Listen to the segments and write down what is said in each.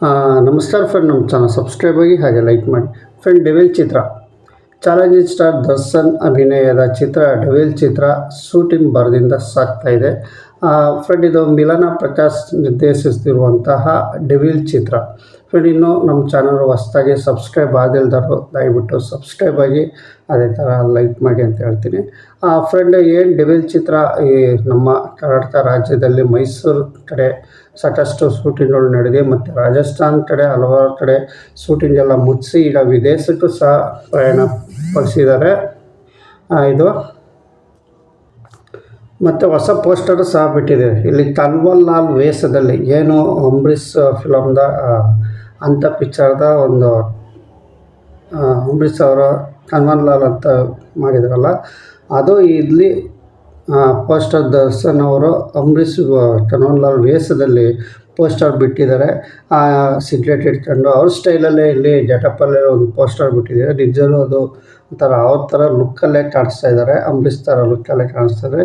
ನಮಸ್ಕಾರ ಫ್ರೆಂಡ್ ನಮ್ಮ channel subscribe ಆಗಿ ಹಾಗೆ ಲೈಕ್ ಮಾಡಿ. ಫ್ರೆಂಡ್ ಡೆವಿಲ್ ಚಿತ್ರ ಚಾಲೆಂಜಿಂಗ್ ಸ್ಟಾರ್ ದರ್ಶನ್ ಅಭಿನಯದ ಚಿತ್ರ ಡೆವಿಲ್ ಚಿತ್ರ ಶೂಟಿಂಗ್ ಬರದಿಂದ ಸಾಗ್ತಾ ಇದೆ ಫ್ರೆಂಡ್ ಇದು ಮಿಲನ ಪ್ರಕಾಶ್ ನಿರ್ದೇಶಿಸ್ತಿರುವಂತಹ ಡೆವಿಲ್ ಚಿತ್ರ. ಫ್ರೆಂಡ್ ಇನ್ನು ನಮ್ಮ ಚಾನಲ್ ಹೊಸ್ದಾಗಿ ಸಬ್ಸ್ಕ್ರೈಬ್ ಆಗಿಲ್ದರು ದಯವಿಟ್ಟು ಸಬ್ಸ್ಕ್ರೈಬ್ ಆಗಿ, ಅದೇ ಥರ ಲೈಕ್ ಮಾಡಿ ಅಂತ ಹೇಳ್ತೀನಿ. ಫ್ರೆಂಡ್ ಏನು ಡೆವಿಲ್ ಚಿತ್ರ? ಈ ನಮ್ಮ ಕರ್ನಾಟಕ ರಾಜ್ಯದಲ್ಲಿ ಮೈಸೂರು ಕಡೆ ಸಾಕಷ್ಟು ಶೂಟಿಂಗ್ಗಳು ನಡೆದಿದೆ, ಮತ್ತು ರಾಜಸ್ಥಾನ್ ಕಡೆ ಹಲವಾರು ಕಡೆ ಶೂಟಿಂಗ್ ಎಲ್ಲ ಮುಚ್ಚಿ ಈಗ ವಿದೇಶಕ್ಕೂ ಸಹ ಪ್ರಯಾಣ ಪಡಿಸಿದ್ದಾರೆ. ಇದು ಮತ್ತು ಹೊಸ ಪೋಸ್ಟರ್ ಸಹ ಬಿಟ್ಟಿದೆ. ಇಲ್ಲಿ ತನ್ವಲ್ ಲಾಲ್ ವೇಷದಲ್ಲಿ ಏನು ಅಂಬರೀಷ್ ಫಿಲಮ್ದ ಅಂಥ ಪಿಕ್ಚರ್ದ ಒಂದು ಅಂಬರೀಷ್ ಅವರ ತನ್ವನ್ ಲಾಲ್ ಅಂತ ಮಾಡಿದ್ರಲ್ಲ, ಅದು ಇಲ್ಲಿ ಪೋಸ್ಟರ್ ದರ್ಶನ್ ಅವರು ಅಂಬರೀಷ್ ತನ್ವನ್ ಲಾಲ್ ವೇಷದಲ್ಲಿ ಪೋಸ್ಟರ್ ಬಿಟ್ಟಿದ್ದಾರೆ. ಆ, ಸಿಗ್ರೆಟ್ ಇಟ್ಕೊಂಡು ಅವ್ರ ಸ್ಟೈಲಲ್ಲೇ ಇಲ್ಲಿ ಜಟಪ್ಪಲ್ಲೇ ಒಂದು ಪೋಸ್ಟರ್ ಬಿಟ್ಟಿದ್ದಾರೆ. ನಿಜವೂ ಅದು ಒಂಥರ ಅವ್ರ ಥರ ಲುಕ್ಕಲ್ಲೇ ಕಾಣಿಸ್ತಾ ಇದ್ದಾರೆ, ಅಂಬರೀಷ್ ಥರ ಲುಕ್ಕಲ್ಲೇ ಕಾಣಿಸ್ತಾರೆ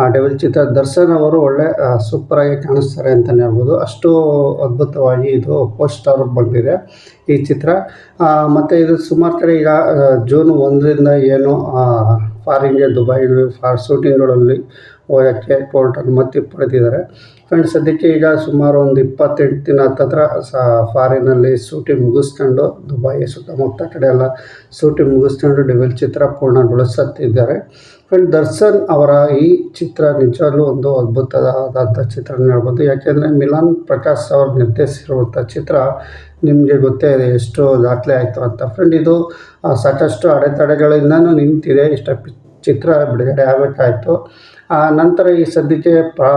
ಆ ಡೆವಿಲ್ ಚಿತ್ರ ದರ್ಶನ್ ಅವರು ಒಳ್ಳೆ ಸೂಪರಾಗಿ ಕಾಣಿಸ್ತಾರೆ ಅಂತಲೇ ಹೇಳ್ಬೋದು. ಅಷ್ಟು ಅದ್ಭುತವಾಗಿ ಇದು ಪೋಸ್ಟರ್ ಬಂದಿದೆ ಈ ಚಿತ್ರ. ಮತ್ತು ಇದು ಸುಮಾರು ಕಡೆ ಈಗ ಜೂನ್ ಒಂದರಿಂದ ಏನು ಫಾರಿನ್ಗೆ ದುಬೈ ಫಾರ್ ಶೂಟಿಂಗ್ಗಳಲ್ಲಿ ಹೋಗೋಕ್ಕೆ ಕೋರ್ಟ್ ಮತ್ತೆ ಪಡೆದಿದ್ದಾರೆ. ಫ್ರೆಂಡ್ಸ್ ಸದ್ಯಕ್ಕೆ ಈಗ ಸುಮಾರು ಒಂದು ಇಪ್ಪತ್ತೆಂಟು ದಿನ ಹತ್ತತ್ರ ಸ ಫಾರಿನಲ್ಲಿ ಸೂಟಿ ಮುಗಿಸ್ಕೊಂಡು ದುಬೈ ಸುತ್ತಮುತ್ತ ಕಡೆ ಎಲ್ಲ ಸೂಟಿ ಮುಗಿಸ್ಕೊಂಡು ಡೆವಿಲ್ ಚಿತ್ರ ಪೂರ್ಣಗೊಳಿಸುತ್ತಿದ್ದಾರೆ. ಫ್ರೆಂಡ್ ದರ್ಶನ್ ಅವರ ಈ ಚಿತ್ರ ನಿಜವಾಗ್ಲೂ ಒಂದು ಅದ್ಭುತವಾದಂಥ ಚಿತ್ರ ಹೇಳ್ಬೋದು. ಯಾಕೆಂದರೆ ಮಿಲಾನ್ ಪ್ರಕಾಶ್ ಅವರು ನಿರ್ದೇಶಿಸಿರುವಂಥ ಚಿತ್ರ ನಿಮಗೆ ಗೊತ್ತೇ ಇದೆ, ಎಷ್ಟು ದಾಖಲೆ ಆಯಿತು ಅಂತ. ಫ್ರೆಂಡ್ ಇದು ಸಾಕಷ್ಟು ಅಡೆತಡೆಗಳಿಂದನೂ ನಿಂತಿದೆ. ಇಷ್ಟ ಚಿತ್ರ ಬಿಡುಗಡೆ ಆಗಬೇಕಾಯಿತು ಆ, ನಂತರ ಈ ಸದ್ಯಕ್ಕೆ ಪ್ರ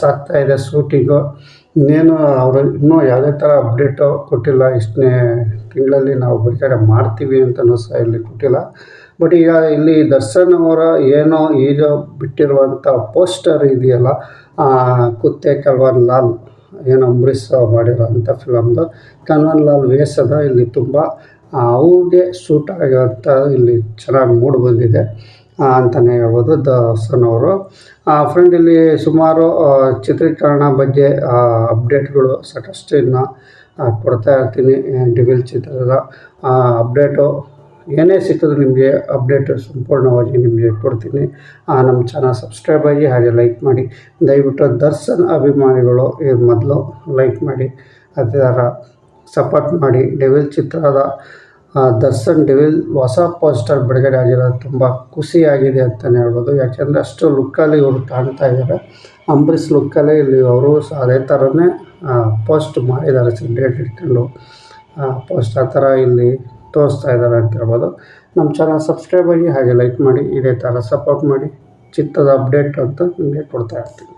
ಸಾಗ್ತಾ ಇದೆ ಶೂಟಿಂಗು ಇನ್ನೇನು ಅವರು ಇನ್ನೂ ಯಾವುದೇ ಥರ ಅಪ್ಡೇಟು ಕೊಟ್ಟಿಲ್ಲ. ಇಷ್ಟನೇ ತಿಂಗಳಲ್ಲಿ ನಾವು ಬಿಡುಗಡೆ ಮಾಡ್ತೀವಿ ಅಂತಲೂ ಸಹ ಇಲ್ಲಿ ಕೊಟ್ಟಿಲ್ಲ. ಬಟ್ ಈಗ ಇಲ್ಲಿ ದರ್ಶನ್ ಅವರ ಏನೋ ಈಗ ಬಿಟ್ಟಿರುವಂಥ ಪೋಸ್ಟರ್ ಇದೆಯಲ್ಲ ಕುತ್ತೆ ಕಲ್ವನ್ ಲಾಲ್, ಏನು ಅಂಬರೀಷ್ ಮಾಡಿರೋಂಥ ಫಿಲಮ್ದು ಕನ್ವನ್ ಲಾಲ್ ವೇಷದ ಇಲ್ಲಿ ತುಂಬ ಅವ್ರಿಗೆ ಸೂಟ್ ಆಗಿರೋಂಥ ಇಲ್ಲಿ ಚೆನ್ನಾಗಿ ಮೂಡಿ ಬಂದಿದೆ. ಅಂತಲೇ ಹೇಳ್ಬೋದು ದರ್ಶನ್ ಅವರು ಫ್ರೆಂಡ್ ಇಲ್ಲಿ ಸುಮಾರು ಚಿತ್ರೀಕರಣ ಬಗ್ಗೆ ಅಪ್ಡೇಟ್ಗಳು ಸಾಕಷ್ಟು ಇನ್ನು ಕೊಡ್ತಾ ಇರ್ತೀನಿ ಡಿವಿಲ್ ಚಿತ್ರದ ಅಪ್ಡೇಟು ಏನೇ ಸಿಕ್ಕಿದ್ರು ನಿಮಗೆ ಅಪ್ಡೇಟ್ ಸಂಪೂರ್ಣವಾಗಿ ನಿಮಗೆ ಕೊಡ್ತೀನಿ. ನಮ್ಮ ಚಾನಲ್ ಸಬ್ಸ್ಕ್ರೈಬ್ ಆಗಿ ಹಾಗೆ ಲೈಕ್ ಮಾಡಿ. ದಯವಿಟ್ಟು ದರ್ಶನ್ ಅಭಿಮಾನಿಗಳು ಮೊದಲು ಲೈಕ್ ಮಾಡಿ. ಅದೇ ಥರ ಸಪೋರ್ಟ್ ಮಾಡಿ. ಡೆವಿಲ್ ಚಿತ್ರದ ದರ್ಶನ್ ಡಿವಿಲ್ ಹೊಸ ಪೋಸ್ಟರ್ ಬಿಡುಗಡೆ ಆಗಿರೋದು ತುಂಬ ಖುಷಿಯಾಗಿದೆ ಅಂತಲೇ ಹೇಳ್ಬೋದು. ಯಾಕೆಂದರೆ ಅಷ್ಟು ಲುಕ್ಕಲ್ಲಿ ಇವರು ಕಾಣ್ತಾ ಇದ್ದಾರೆ ಅಂಬರೀಷ್ ಲುಕ್ಕಲ್ಲೇ ಇಲ್ಲಿ ಅವರು ಅದೇ ಥರನೇ ಪೋಸ್ಟ್ ಮಾಡಿದ್ದಾರೆ ಸಿಗ್ರೇಟ್ ಇಟ್ಕೊಂಡು ಪೋಸ್ಟ್ ಆ ಥರ ಇಲ್ಲಿ ತೋರಿಸ್ತಾ ಇದ್ದಾರೆ ಅಂತ ಹೇಳ್ಬೋದು. ನಮ್ಮ ಚಾನಲ್ ಸಬ್ಸ್ಕ್ರೈಬ್ ಆಗಿ ಹಾಗೆ ಲೈಕ್ ಮಾಡಿ, ಇದೇ ಥರ ಸಪೋರ್ಟ್ ಮಾಡಿ. ಚಿತ್ರದ ಅಪ್ಡೇಟ್ ಅಂತ ನಿಮಗೆ ಕೊಡ್ತಾ ಇರ್ತೀನಿ.